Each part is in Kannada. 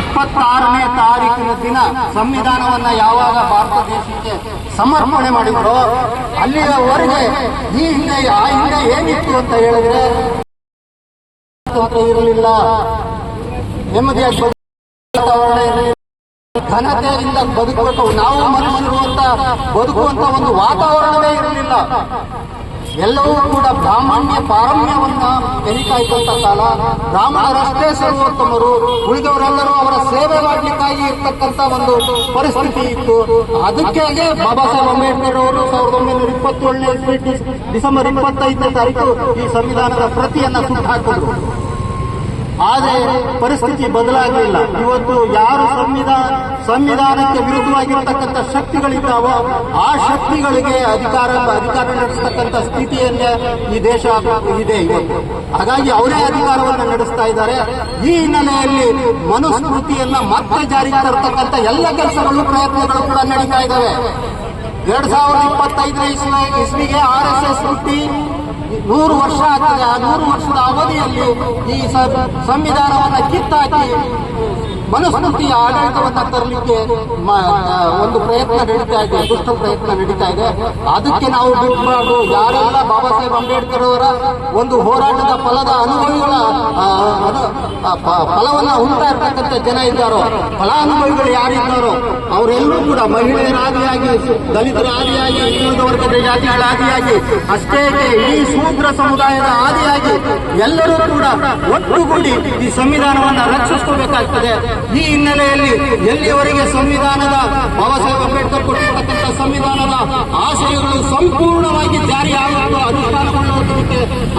ಇಪ್ಪತ್ತಾರನೇ ತಾರೀಕಿನ ದಿನ ಸಂವಿಧಾನವನ್ನ ಯಾವಾಗ ಭಾರತ ದೇಶಕ್ಕೆ ಸಮರ್ಪಣೆ ಮಾಡಿದ್ರು ಅಲ್ಲಿಯವರೆಗೆ ಈ ಹಿಂದೆ, ಆ ಹಿಂದೆ ಏನಿತ್ತು ಅಂತ ಹೇಳಿದ್ರೆ ಇರಲಿಲ್ಲ ನೆಮ್ಮದಿಯ ಘನತೆಯಿಂದ ಬದುಕಬೇಕು. ನಾವು ಮನುಷ್ಯರು ಅಂತ ಬದುಕುವಂತ ಒಂದು ವಾತಾವರಣವೇ ಇರಲಿಲ್ಲ. ಎಲ್ಲವೂ ಕೂಡ ಬ್ರಾಹ್ಮಣ್ಯ ಪಾರಮ್ಯವನ್ನ ಇದ್ದಂತ ಕಾಲ. ಬ್ರಾಹ್ಮಣರಷ್ಟೇ ಸರ್ವೋತ್ತಮರು ಉಳಿದವರೆಲ್ಲರೂ ಅವರ ಸೇವೆ ಮಾಡಲಿಕ್ಕಾಗಿ ಇರ್ತಕ್ಕಂಥ ಒಂದು ಪರಿಸ್ಥಿತಿ ಇತ್ತು. ಅದಕ್ಕೆ ಬಾಬಾ ಸಾಹೇಬ್ ಅಂಬೇಡ್ಕರ್ ಅವರು ಸಾವಿರದ ಒಂಬೈನೂರ ಇಪ್ಪತ್ತೇಳನೇ ಡಿಸೆಂಬರ್ ಇಪ್ಪತ್ತೈದನೇ ತಾರೀಕು ಈ ಸಂವಿಧಾನದ ಪ್ರತಿಯನ್ನ ಸುಟ್ಟು ಹಾಕಿದ್ರು. ಆದರೆ ಪರಿಸ್ಥಿತಿ ಬದಲಾಗಲಿಲ್ಲ. ಇವತ್ತು ಯಾರು ಸಂವಿಧಾನ, ಸಂವಿಧಾನಕ್ಕೆ ವಿರುದ್ಧವಾಗಿರ್ತಕ್ಕಂಥ ಶಕ್ತಿಗಳಿದ್ದಾವೋ ಆ ಶಕ್ತಿಗಳಿಗೆ ಅಧಿಕಾರ ಅಧಿಕಾರ ನಡೆಸ್ತಕ್ಕಂಥ ಸ್ಥಿತಿಯಲ್ಲೇ ಈ ದೇಶ ಇದೆ ಇವತ್ತು. ಹಾಗಾಗಿ ಅವರೇ ಅಧಿಕಾರವನ್ನು ನಡೆಸ್ತಾ ಇದ್ದಾರೆ. ಈ ಹಿನ್ನೆಲೆಯಲ್ಲಿ ಮನುಸ್ಮೃತಿಯನ್ನ ಮತ್ತೆ ಜಾರಿಗೆ ತರತಕ್ಕಂಥ ಎಲ್ಲ ಕೆಲಸಗಳು, ಪ್ರಯತ್ನಗಳು ಕೂಡ ನಡೀತಾ ಇದ್ದಾವೆ. ಎರಡ್ ಸಾವಿರದ ಇಪ್ಪತ್ತೈದರ ಇಸ್ವಿ, ಇಸ್ವಿಗೆ ಆರ್ ಎಸ್ ಎಸ್ ಹುಟ್ಟಿ ನೂರು ವರ್ಷ ಆಗ್ತದೆ ಆ ನೂರು ವರ್ಷದ ಅವಧಿಯಲ್ಲಿ ಈ ಸಂವಿಧಾನವನ್ನು ಕಿತ್ತಾಕಿ ಮನುಸ್ಮೃತಿಯ ಆಡಳಿತವನ್ನು ತರಲಿಕ್ಕೆ ಒಂದು ಪ್ರಯತ್ನ ನಡೀತಾ ಇದೆ, ದುಷ್ಟ ಪ್ರಯತ್ನ ನಡೀತಾ ಇದೆ. ಅದಕ್ಕೆ ನಾವು ಬಿಟ್ಟು ಯಾರೆಲ್ಲ ಬಾಬಾ ಸಾಹೇಬ್ ಅಂಬೇಡ್ಕರ್ ಅವರ ಒಂದು ಹೋರಾಟದ ಫಲದ ಅನುಭವಿಗಳ ಫಲವನ್ನ ಹುಡ್ತಾ ಇರ್ತಕ್ಕಂಥ ಜನ ಇದ್ದಾರೋ, ಫಲಾನುಭವಿಗಳು ಯಾರಿದ್ದಾರೋ ಅವರೆಲ್ಲರೂ ಕೂಡ ಮಹಿಳೆಯರ ಆದಿಯಾಗಿ ದಲಿತರ ಆದಿಯಾಗಿ ಹಿಂದುಳಿದ ವರ್ಗದ ಜಾತಿಗಳ ಆದಿಯಾಗಿ ಅಷ್ಟೇ ಈ ಶೂದ್ರ ಸಮುದಾಯದ ಆದಿಯಾಗಿ ಎಲ್ಲರೂ ಕೂಡ ಒಟ್ಟುಗೂಡಿ ಈ ಸಂವಿಧಾನವನ್ನು ರಕ್ಷಿಸಬೇಕಾಗ್ತದೆ ಈ ಹಿನ್ನೆಲೆಯಲ್ಲಿ ಎಲ್ಲಿಯವರೆಗೆ ಸಂವಿಧಾನದ ಬಾಬಾ ಸಾಹೇಬ್ ಅಂಬೇಡ್ಕರ್ ಕೊಟ್ಟಿರ್ತಕ್ಕಂಥ ಸಂವಿಧಾನದ ಆಶಯಗಳು ಸಂಪೂರ್ಣವಾಗಿ ಜಾರಿಯಾಗುತ್ತೋ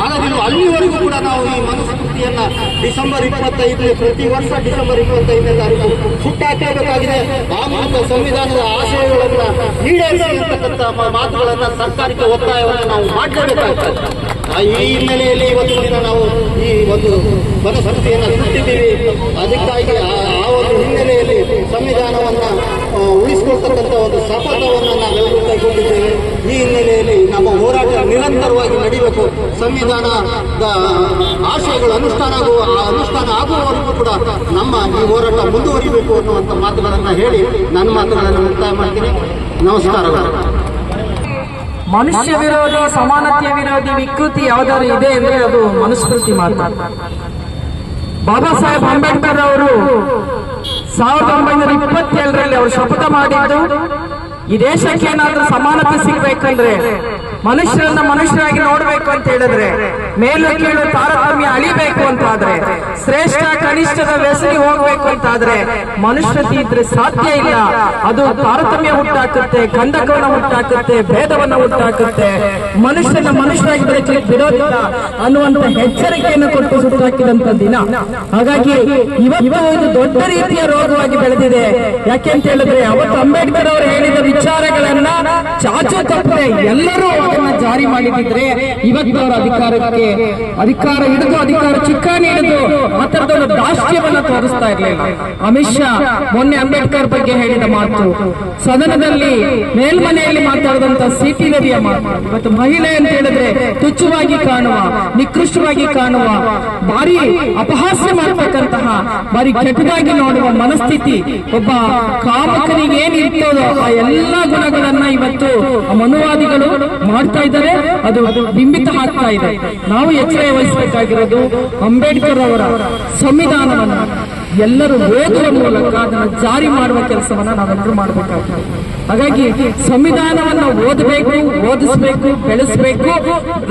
ಆಗದಿಲ್ಲ ಅಲ್ಲಿವರೆಗೂ ಕೂಡ ನಾವು ಈ ಮನುಸ್ಮೃತಿಯನ್ನ ಡಿಸೆಂಬರ್ ಇಪ್ಪತ್ತೈದನೇ, ಪ್ರತಿ ವರ್ಷ ಡಿಸೆಂಬರ್ ಇಪ್ಪತ್ತೈದನೇ ತಾರೀಕು ಸುಟ್ಟಾಕಬೇಕಾಗಿದೆ ಆ ಮೂಲಕ ಸಂವಿಧಾನದ ಆಶಯಗಳನ್ನ ಈಡೇರಿಸಿರ್ತಕ್ಕಂಥ ಮಾತುಗಳನ್ನ ಸರ್ಕಾರಕ್ಕೆ ಒತ್ತಾಯವನ್ನು ನಾವು ಮಾಡಲೇಬೇಕಾಗ್ತದೆ. ಈ ಹಿನ್ನೆಲೆಯಲ್ಲಿ ಇವತ್ತು ದಿನ ನಾವು ಈ ಒಂದು ಮನಸ್ಮೃತಿಯನ್ನು ಸುಟ್ಟಿದ್ದೀವಿ ಅದಕ್ಕಾಗಿ ಆ ಒಂದು ಹಿನ್ನೆಲೆಯಲ್ಲಿ ಸಂವಿಧಾನವನ್ನ ಉಳಿಸಿಕೊಳ್ತಕ್ಕಂಥ ಒಂದು ಶಪಥವನ್ನು ನಾವೆಲ್ಲರೂ ಕೈಗೊಂಡಿದ್ದೇವೆ. ಈ ಹಿನ್ನೆಲೆಯಲ್ಲಿ ನಮ್ಮ ಹೋರಾಟ ನಿರಂತರವಾಗಿ ನಡೀಬೇಕು. ಸಂವಿಧಾನದ ಆಶಯಗಳು ಅನುಷ್ಠಾನ ಆಗುವ ಅನುಷ್ಠಾನ ಆಗುವವರೆಗೂ ಕೂಡ ನಮ್ಮ ಈ ಹೋರಾಟ ಮುಂದುವರಿಬೇಕು ಅನ್ನುವಂಥ ಮಾತುಗಳನ್ನು ಹೇಳಿ ನನ್ನ ಮಾತುಗಳನ್ನು ಮುಕ್ತಾಯ ಮಾಡ್ತೀನಿ. ನಮಸ್ಕಾರಗಳು. ಮನುಷ್ಯ ವಿರೋಧಿ, ಸಮಾನತೆಯ ವಿರೋಧಿ, ವಿಕೃತಿ ಯಾವ್ದಾದ್ರು ಇದೆ ಅಂದ್ರೆ ಅದು ಮನುಸ್ಮೃತಿ ಮಾತ್ರ. ಬಾಬಾ ಸಾಹೇಬ್ ಅಂಬೇಡ್ಕರ್ ಅವರು ಸಾವಿರದ ಒಂಬೈನೂರ ಇಪ್ಪತ್ತೇಳರಲ್ಲಿ ಅವರು ಶಪಥ ಮಾಡಿದ್ದು, ಈ ದೇಶಕ್ಕೆ ಏನಾದ್ರೂ ಸಮಾನತೆ ಸಿಗ್ಬೇಕಂದ್ರೆ ಮನುಷ್ಯರನ್ನ ಮನುಷ್ಯರಾಗಿ ನೋಡ್ಬೇಕು ಅಂತ ಹೇಳಿದ್ರೆ, ಮೇಲು ಕೀಳು ತಾರತಮ್ಯ ಅಂತ ಆದ್ರೆ ಶ್ರೇಷ್ಠ ಕನಿಷ್ಠದ ವ್ಯಸನಿ ಹೋಗ್ಬೇಕು ಅಂತ ಆದ್ರೆ ಮನುಷ್ಯತೆ ಇದ್ರೆ ಸಾಧ್ಯ ಇಲ್ಲ. ಅದು ತಾರತಮ್ಯ ಹುಟ್ಟಾಕುತ್ತೆ ಗಂಧಕವನ್ನ ಹುಟ್ಟಾಕುತ್ತೆ ಭೇದವನ್ನ ಹುಟ್ಟಾಕುತ್ತೆ ಮನುಷ್ಯನ ಮನುಷ್ಯರಾಗಿ ಬೆಳಕಲಿಕ್ಕೆ ಬಿಡೋದಿಲ್ಲ ಅನ್ನುವಂತ ಎಚ್ಚರಿಕೆಯನ್ನು ಕೊಟ್ಟು ಸುಟ್ಟಾಕಿದಂತ ದಿನ. ಹಾಗಾಗಿ ಇವತ್ತು ಒಂದು ದೊಡ್ಡ ರೀತಿಯ ರೋಗವಾಗಿ ಬೆಳೆದಿದೆ. ಯಾಕೆಂತ ಹೇಳಿದ್ರೆ ಅವತ್ತು ಅಂಬೇಡ್ಕರ್ ಅವರು ಹೇಳಿದ ವಿಚಾರಗಳನ್ನ ಚಾಚು ತಪ್ಪದೆ ಎಲ್ಲರೂ ಅದನ್ನ ಜಾರಿ ಮಾಡಿದ್ರೆ ಇವತ್ತು ಅವರ ಅಧಿಕಾರಕ್ಕೆ ಅಧಿಕಾರ ಹಿಡಿದು ಅಧಿಕಾರ ಚುಕ್ಕಾಣಿ ಹಿಡಿದು ದಾಷ್ಟ್ಯವನ್ನ ತೋರಿಸ್ತಾ ಇರಲಿಲ್ಲ. ಅಮಿತ್ ಶಾ ಮೊನ್ನೆ ಅಂಬೇಡ್ಕರ್ ಬಗ್ಗೆ ಹೇಳಿದ ಮಾತು. ಸದನದಲ್ಲಿ ಮೇಲ್ಮನೆಯಲ್ಲಿ ಮಾತಾಡಿದಂತ ಸಿಟಿ ರವಿಯ ಮಾತು. ಇವತ್ತು ಮಹಿಳೆ ಅಂತ ಹೇಳಿದ್ರೆ ತುಚ್ಛವಾಗಿ ಕಾಣುವ, ನಿಕೃಷ್ಟವಾಗಿ ಕಾಣುವ, ಭಾರಿ ಅಪಹಾಸ್ಯ ಮಾಡತಕ್ಕಂತಹ, ಭಾರಿ ಕೆಟ್ಟದಾಗಿ ನೋಡುವ ಮನಸ್ಥಿತಿ ಒಬ್ಬ ಕಾಮಕನಿಗೆ ಏನ್ ಇರ್ತದೋ ಆ ಎಲ್ಲಾ ಗುಣಗಳನ್ನ ಇವತ್ತು ಮನುವಾದಿಗಳು ಮಾಡ್ತಾ ಇದ್ದಾರೆ. ಅದು ಬಿಂಬಿತ ಆಗ್ತಾ ಇದೆ. ನಾವು ಎಚ್ಚರ ವಹಿಸಬೇಕಾಗಿರೋದು ಅಂಬೇಡ್ಕರ್ ಅವರ ಸಂವಿಧಾನವನ್ನ ಎಲ್ಲರೂ ಓದುವ ಮೂಲಕ ಅದನ್ನು ಜಾರಿ ಮಾಡುವ ಕೆಲಸವನ್ನ ನಾವೆಲ್ಲರೂ ಮಾಡಬೇಕಾಗ್ತದೆ. ಹಾಗಾಗಿ ಸಂವಿಧಾನವನ್ನ ಓದಬೇಕು, ಓದಿಸ್ಬೇಕು, ಬೆಳೆಸಬೇಕು,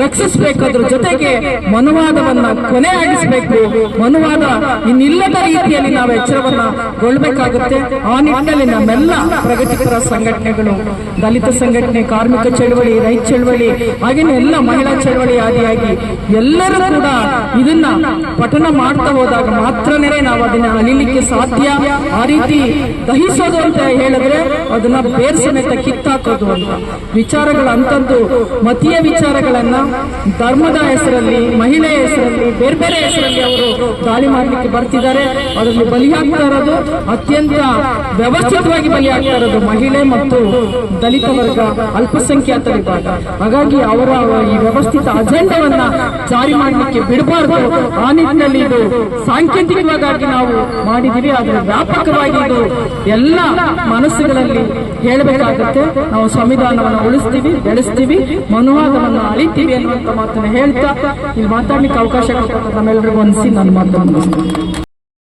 ರಕ್ಷಿಸಬೇಕು, ಅದ್ರ ಜೊತೆಗೆ ಮನುವಾದವನ್ನ ಕೊನೆಯಾಗಿಸಬೇಕು ಮನುವಾದ ಇನ್ನಿಲ್ಲದ ರೀತಿಯಲ್ಲಿ ನಾವು ಎಚ್ಚರವನ್ನ ಕೊಳ್ಬೇಕಾಗುತ್ತೆ. ಆ ನಿಟ್ಟಿನಲ್ಲಿ ನಮ್ಮೆಲ್ಲ ಪ್ರಗತಿಪರ ಸಂಘಟನೆಗಳು, ದಲಿತ ಸಂಘಟನೆ, ಕಾರ್ಮಿಕ ಚಳವಳಿ, ರೈತ ಚಳವಳಿ, ಹಾಗೇನೆ ಎಲ್ಲ ಮಹಿಳಾ ಚಳವಳಿ ಆದಿಯಾಗಿ ಎಲ್ಲರೂ ಕೂಡ ಇದನ್ನ ಪಠನ ಮಾಡ್ತಾ ಹೋದಾಗ ಮಾತ್ರನೇ ನಾವು ಅದನ್ನ ಅಳಿಲಿಕ್ಕೆ ಸಾಧ್ಯ? ಆ ರೀತಿ ದಹಿಸೋದು ಅಂತ ಹೇಳಿದ್ರೆ ಅದನ್ನ ಬೇರ್ ಸಮೇತ ಕಿತ್ತಾಕೋದು ಅಂತ ವಿಚಾರಗಳ ಅಂತದ್ದು ಮತೀಯ ವಿಚಾರಗಳನ್ನ ಧರ್ಮದ ಹೆಸರಲ್ಲಿ, ಮಹಿಳೆಯ ಹೆಸರಲ್ಲಿ, ಬೇರೆ ಬೇರೆ ಹೆಸರಲ್ಲಿ ಅವರು ದಾಳಿ ಮಾಡಲಿಕ್ಕೆ ಬರ್ತಿದ್ದಾರೆ. ಅದರಲ್ಲಿ ಬಲಿಯಾಗ್ತಾ ಇರೋದು, ಅತ್ಯಂತ ವ್ಯವಸ್ಥಿತವಾಗಿ ಬಲಿಯಾಗ್ತಾ ಇರೋದು ಮಹಿಳೆ ಮತ್ತು ದಲಿತ ವರ್ಗ ಅಲ್ಪಸಂಖ್ಯಾತ ವಿಭಾಗ ಹಾಗಾಗಿ ಅವರ ಈ ವ್ಯವಸ್ಥಿತ ಅಜೆಂಡವನ್ನ ಜಾರಿ ಮಾಡಲಿಕ್ಕೆ ಬಿಡಬಾರ್ದು. ಆ ನಿಟ್ಟಿನಲ್ಲಿ ಇದು ಸಾಂಕೇತಿಕವಾಗಿ ನಾವು ಮಾಡಿದೀವಿ ಅದರ ವ್ಯಾಪಕವಾಗಿ ಇದು ಎಲ್ಲ ಮನಸ್ಸುಗಳಲ್ಲಿ ಹೇಳಬೇಕಾಗುತ್ತೆ. ನಾವು ಸಂವಿಧಾನವನ್ನು ಉಳಿಸ್ತೀವಿ, ಬೆಳೆಸ್ತೀವಿ, ಮನುವಾದವನ್ನು ಅಳಿತೀವಿ ಅನ್ನುವಂತ ಮಾತನ್ನು ಹೇಳ್ತಾ ಇಲ್ಲಿ ಮಾತಾಡ್ಲಿಕ್ಕೆ ಅವಕಾಶ ಕೊಟ್ಟ ನಮ್ಮೆಲ್ಲರಿಗೂ ಅನಿಸಿ ನಾನು ಮಾತನ್ನು ಮುಗಿಸ್ತೇನೆ